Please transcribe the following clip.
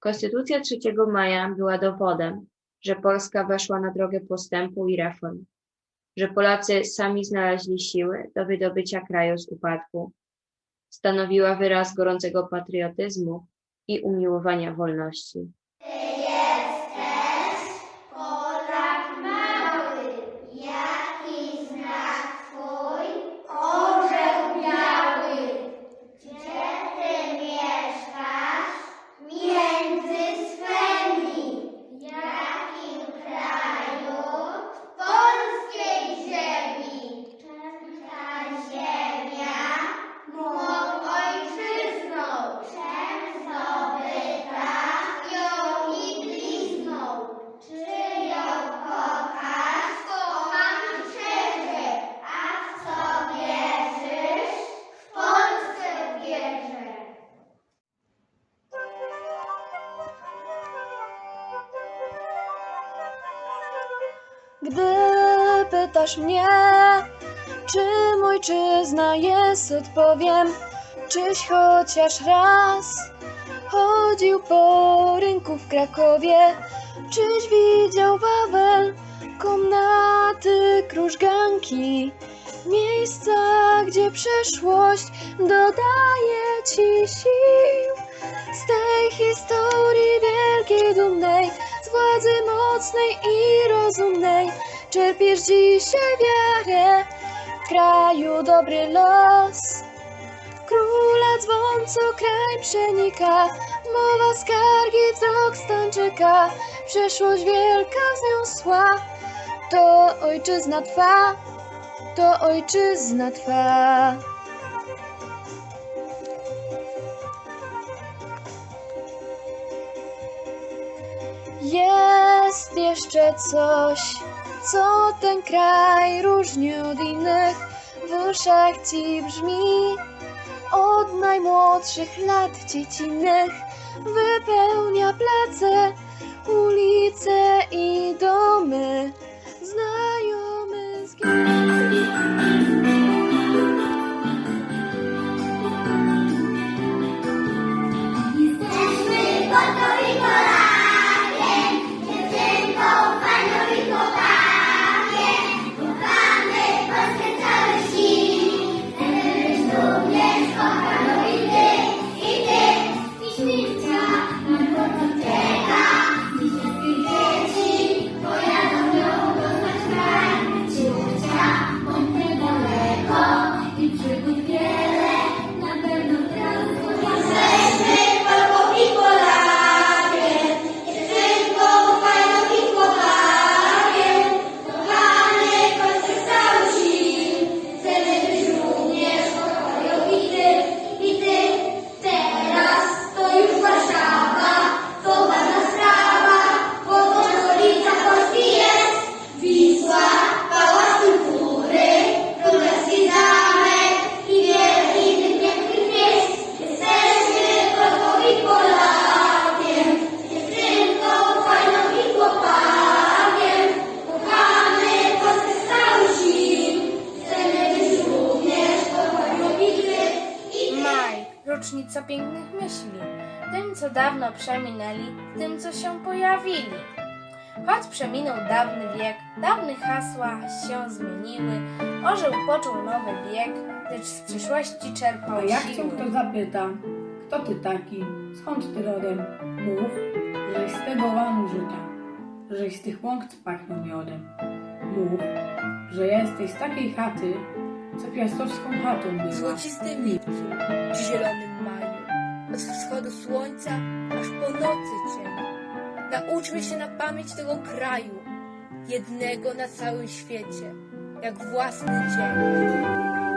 Konstytucja 3 maja była dowodem, że Polska weszła na drogę postępu i reform, że Polacy sami znaleźli siły do wydobycia kraju z upadku. Stanowiła wyraz gorącego patriotyzmu i umiłowania wolności. Gdy pytasz mnie, czym ojczyzna jest, odpowiem, czyś chociaż raz chodził po rynku w Krakowie, czyś widział Wawel, komnaty, krużganki, miejsca, gdzie przeszłość dodaje ci sił. Z tej historii wielkiej, dumnej, z władzy mocnej i rozumnej, czerpiesz dzisiaj wiarę, w kraju dobry los. Króla dzwon, co kraj przenika, mowa skargi, wzrok stańczyka, przeszłość wielka wzniosła, to ojczyzna twa, to ojczyzna twa. Jest jeszcze coś, co ten kraj różni od innych, w uszach ci brzmi od najmłodszych lat dziecinnych. Wypełnia place, ulice i domy, rocznica pięknych myśli, tym co dawno przeminęli, tym co się pojawili. Choć przeminął dawny wiek, dawne hasła się zmieniły, orzeł począł nowy bieg, lecz z przyszłości czerpał A jak siły. cię kto zapyta, kto ty taki, skąd ty rodem, mów, żeś z tego łanu żyta, żeś z tych łąk pachną miodem. Mów, że jesteś z takiej chaty, co piastowską chatą była. złocistym lipcu czy zielonym maju, od wschodu słońca aż po nocy cień. Nauczmy się na pamięć tego kraju, jednego na całym świecie, jak własny dzień.